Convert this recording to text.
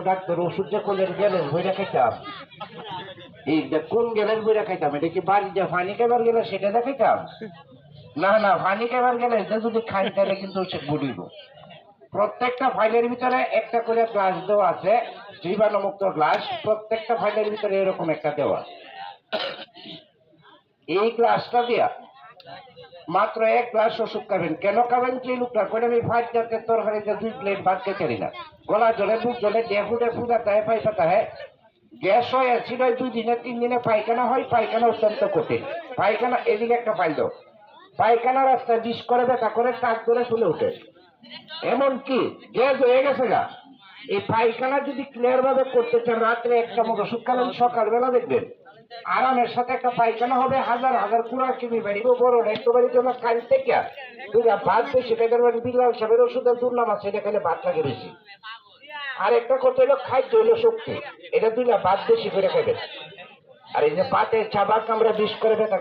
Doctor, ওষুধ যে কোন সেটা দেখাইতাম না না গেলে যদি খাই, তাহলে কিন্তু সে বুড়িব। প্রত্যেকটা ফাইলের ভিতরে একটা করে গ্লাস দেওয়া আছে জীবাণুমুক্ত গ্লাস, প্রত্যেকটা ফাইলের ভিতরে এরকম একটা দেওয়া। এই গ্লাসটা দিয়া মাত্র এক গ্লাস ওষুধ খাবেন। কেন খাবেন? যে লোকটা করে আমি ফাইট জাতের তরকারিতে দুই প্লেট ভাত খেতে না। গলা জলে বুক জলে ডেফুটে ফুটাতে হয় পাইপাতে হয়? গ্যাস হয় অ্যাসিড হয় দুই দিনে, তিন দিনে পায়খানা হয়, পায়খানা অত্যন্ত কঠিন। পায়খানা, এদিকে একটা পাইল পায়খানা রাস্তায় বিষ করে, ব্যথা করে, টাক ধরে ফুলে ওঠে। এমন কি? গ্যাস হয়ে গেছে গা। এই পায়খানা যদি ক্লিয়ার ভাবে করতে চান, রাত্রে একটা চামচ ওষুধ খাবেন, সকালবেলা দেখবেন। আরামের সাথে একটা পায়খানা হবে, হাজার হাজার কুড়া কিমি বাড়িব, বড় একটু বাড়ির জন্য কাল থেকে দুইটা ভাত বেশি, বেকার বাড়ি বিলাল সাহেবের ওষুধের দুর্নাম আছে এটা খেলে ভাত লাগে বেশি। আর একটা কথা হলো খাদ্য হলো শক্তি, এটা দুইটা ভাত বেশি করে খাবেন আর এই যে পাতে চাবার আমরা বিষ করে ব্যথা